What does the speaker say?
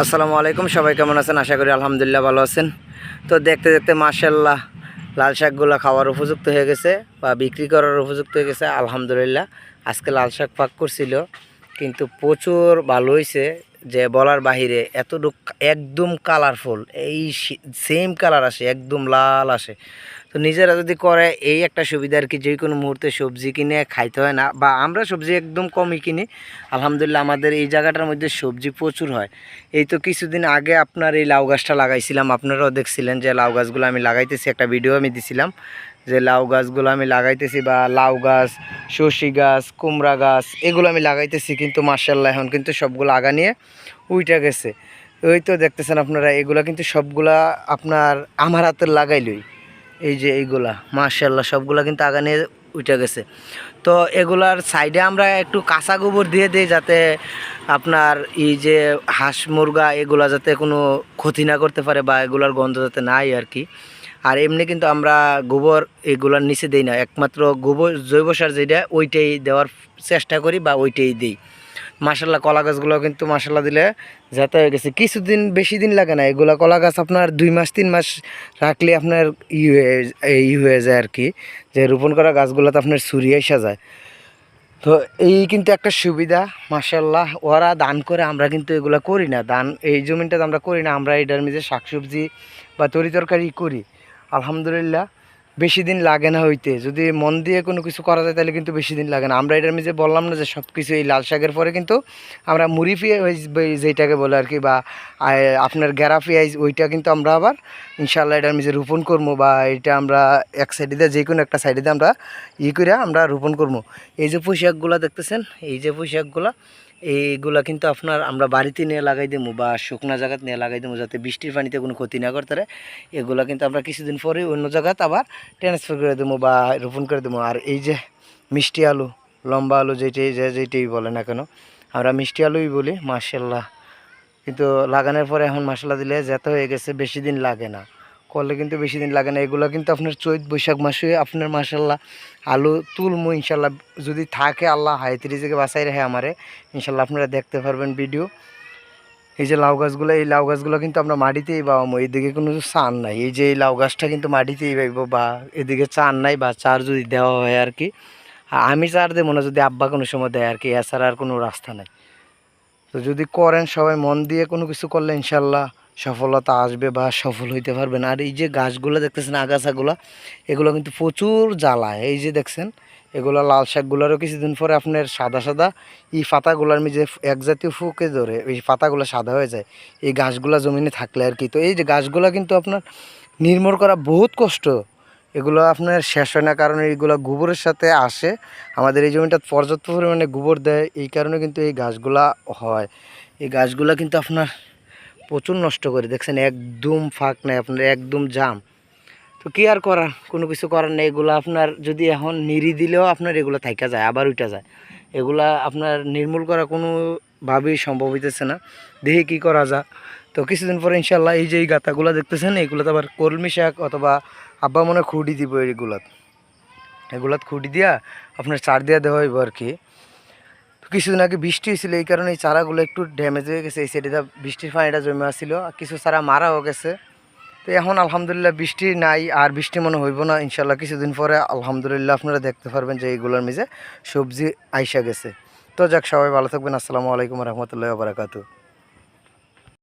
আসসালামু আলাইকুম, সবাই কেমন আছেন? আশা করি আলহামদুলিল্লাহ ভালো আছেন। তো দেখতে দেখতে মাসাল্লাহ লাল শাকগুলো খাওয়ার উপযুক্ত হয়ে গেছে বা বিক্রি করার উপযুক্ত হয়ে গেছে, আলহামদুলিল্লাহ। আজকে লাল শাক পাক করছিল, কিন্তু প্রচুর ভালো হয়েছে যে বলার বাহিরে এতটুক একদম কালারফুল এই সেম কালার আসে, একদম লাল আসে। তো নিজেরা যদি করে, এই একটা সুবিধা আর কি, যে কোনো মুহূর্তে সবজি কিনে খাইতে হয় না, বা আমরা সবজি একদম কমই কিনি। আলহামদুলিল্লাহ আমাদের এই জায়গাটার মধ্যে সবজি প্রচুর হয়। এই তো কিছুদিন আগে আপনার এই লাউ গাছটা লাগাইছিলাম, আপনারাও দেখছিলেন যে লাউ গাছগুলো আমি লাগাইতেছি, একটা ভিডিও আমি দিছিলাম। যে লাউ গাছগুলো আমি লাগাইতেছি বা লাউ গাছ সর্ষি গাছ, কুমড়া গাছ, এগুলো আমি লাগাইতেছি কিন্তু মার্শাল্লাহ এখন কিন্তু সবগুলো আগা নিয়ে উইটা গেছে। ওই তো দেখতেছেন আপনারা, এগুলা কিন্তু সবগুলা আপনার আমার হাতের লাগাইলই। এই যে এইগুলা মার্শাল্লাহ সবগুলা কিন্তু আগা নিয়ে উঠে গেছে। তো এগুলার সাইডে আমরা একটু কাঁচা গোবর দিয়ে দিই যাতে আপনার এই যে হাঁস মুরগা এগুলা যাতে কোনো ক্ষতি না করতে পারে বা এগুলার গন্ধ যাতে নাই আর কি। আর এমনি কিন্তু আমরা গোবর এগুলার নিচে দিই না। একমাত্র গোবর, জৈব সার যেটা, ওইটাই দেওয়ার চেষ্টা করি বা ওইটাই দিই। মাসাল্লাহ কলা গাছগুলো কিন্তু মাসাল্লাহ দিলে যাতে হয়ে গেছে। কিছুদিন বেশি দিন লাগে না, এগুলা কলা গাছ আপনার দুই মাস, তিন মাস রাখলে আপনার ই হয়ে ই হয়ে যায় আর কি। যে রোপণ করা গাছগুলোতে আপনার সুরিয়ে আসা যায়। তো এই কিন্তু একটা সুবিধা মাসাল্লাহ ওরা দান করে, আমরা কিন্তু এগুলো করি না। দান, এই জমিনটাতে আমরা করি না, আমরা এটার মধ্যে শাকসবজি বা তরি তরকারি করি। আলহামদুলিল্লাহ, বেশি দিন লাগে না হইতে। যদি মন দিয়ে কোনো কিছু করা যায় তাহলে কিন্তু বেশি দিন লাগে না। আমরা এটার মধ্যে বললাম না যে সব কিছু এই লাল শাকের পরে কিন্তু আমরা মুড়ি পেঁয়াজ যেটাকে বলে আর কি বা আপনার গ্যারা পেঁয়াজ ওইটা কিন্তু আমরা আবার ইনশাল্লাহ এটার মধ্যে রোপণ করব বা এটা আমরা এক সাইডে দিয়ে যে কোনো একটা সাইডে দিয়ে আমরা ই করে আমরা রোপণ করব। এই যে পোশাকগুলো দেখতেছেন, এই যে পোশাকগুলো এইগুলা কিন্তু আপনার আমরা বাড়িতে নিয়ে লাগাই দেবো বা শুকনা জায়গাতে নিয়ে লাগাই দেবো যাতে বৃষ্টির পানিতে কোনো ক্ষতি না করতে পারে। এগুলা কিন্তু আমরা কিছুদিন পরে অন্য জায়গাতে আবার ট্রান্সফার করে দেবো বা রোপণ করে দেবো আর এই যে মিষ্টি আলু, লম্বা আলু যেটাই যে যেটাই বলে না কেন, আমরা মিষ্টি আলুই বলি মার্শাল্লাহ কিন্তু লাগানোর পরে এখন মশলা দিলে যেতে হয়ে গেছে বেশি দিন লাগে না। করলে কিন্তু বেশি দিন লাগে না। এগুলো কিন্তু আপনার চৈত বৈশাখ মাসে আপনার মাসাল্লাহ আলু তুলমু ইনশাল্লাহ যদি থাকে আল্লাহ হাইতি রিজিকে বাঁচাই রাখে আমারে ইনশাল্লাহ আপনারা দেখতে পারবেন ভিডিও। এই যে লাউ গাছগুলো, এই লাউ গাছগুলো কিন্তু আমরা মাটিতেই বাবো এদিকে কোনো চান নাই। এই যে এই লাউ গাছটা কিন্তু মাটিতেই বাইব, বা এদিকে চান নাই, বা চার যদি দেওয়া হয় আর কি। আমি চার দেবো না, যদি আব্বা কোনো সময় দেয় আর কি, এছাড়া আর কোনো রাস্তা নাই। তো যদি করেন সবাই, মন দিয়ে কোনো কিছু করলে ইনশাল্লাহ সফলতা আসবে বা সফল হইতে পারবেন। আর এই যে গাছগুলো দেখতেছেন, আগাছাগুলো, এগুলো কিন্তু প্রচুর জ্বালায় এই যে দেখছেন, এগুলো লাল শাকগুলোরও কিছুদিন পরে আপনার সাদা সাদা এই পাতাগুলোর যে এক জাতীয় ফুকে ধরে এই পাতাগুলো সাদা হয়ে যায়, এই গাছগুলো জমিনে থাকলে আর কি। তো এই যে গাছগুলো কিন্তু আপনার নির্মূল করা বহুত কষ্ট। এগুলো আপনার শেষ হয় না, কারণ এইগুলো গোবরের সাথে আসে। আমাদের এই জমিটা পর্যাপ্ত পরিমাণে গোবর দেয়, এই কারণে কিন্তু এই গাছগুলা হয়। এই গাছগুলা কিন্তু আপনার প্রচুর নষ্ট করে, দেখছেন একদম ফাঁক নেই, আপনার একদম জাম। তো কি আর করার? কোনো কিছু করার নেই, এগুলো আপনার যদি এখন নিরি দিলেও আপনার এগুলো থাইকা যায়, আবার উঠা যায়। এগুলা আপনার নির্মূল করা কোনোভাবেই সম্ভব হইতেছে না। দেখি কি করা যায়। তো কিছুদিন পরে ইনশাল্লাহ এই যে এই গাতাগুলো দেখতেছেন, এগুলোতে আবার কলমি শাক অথবা আব্বা মনে খুঁটি দিব এগুলাত। এগুলাত খুঁটি দিয়া আপনার চার দিয়া দেওয়া হইব আর কি তো কিছুদিন আগে বৃষ্টি হয়েছিল, এই কারণে এই চারাগুলো একটু ড্যামেজ হয়ে গেছে, এই সাইডে বৃষ্টির পানিটা জমে আসছিল কিছু চারা মারাও গেছে। তো এখন আলহামদুলিল্লাহ বৃষ্টি নাই, আর বৃষ্টি মনে হইব না ইনশাল্লাহ কিছুদিন পরে আলহামদুলিল্লাহ আপনারা দেখতে পারবেন যে এইগুলোর মিজে সবজি আইসা গেছে। তো যাক, সবাই ভালো থাকবেন, আসসালামু আলাইকুম রহমতুল্লাহ বারাকাতু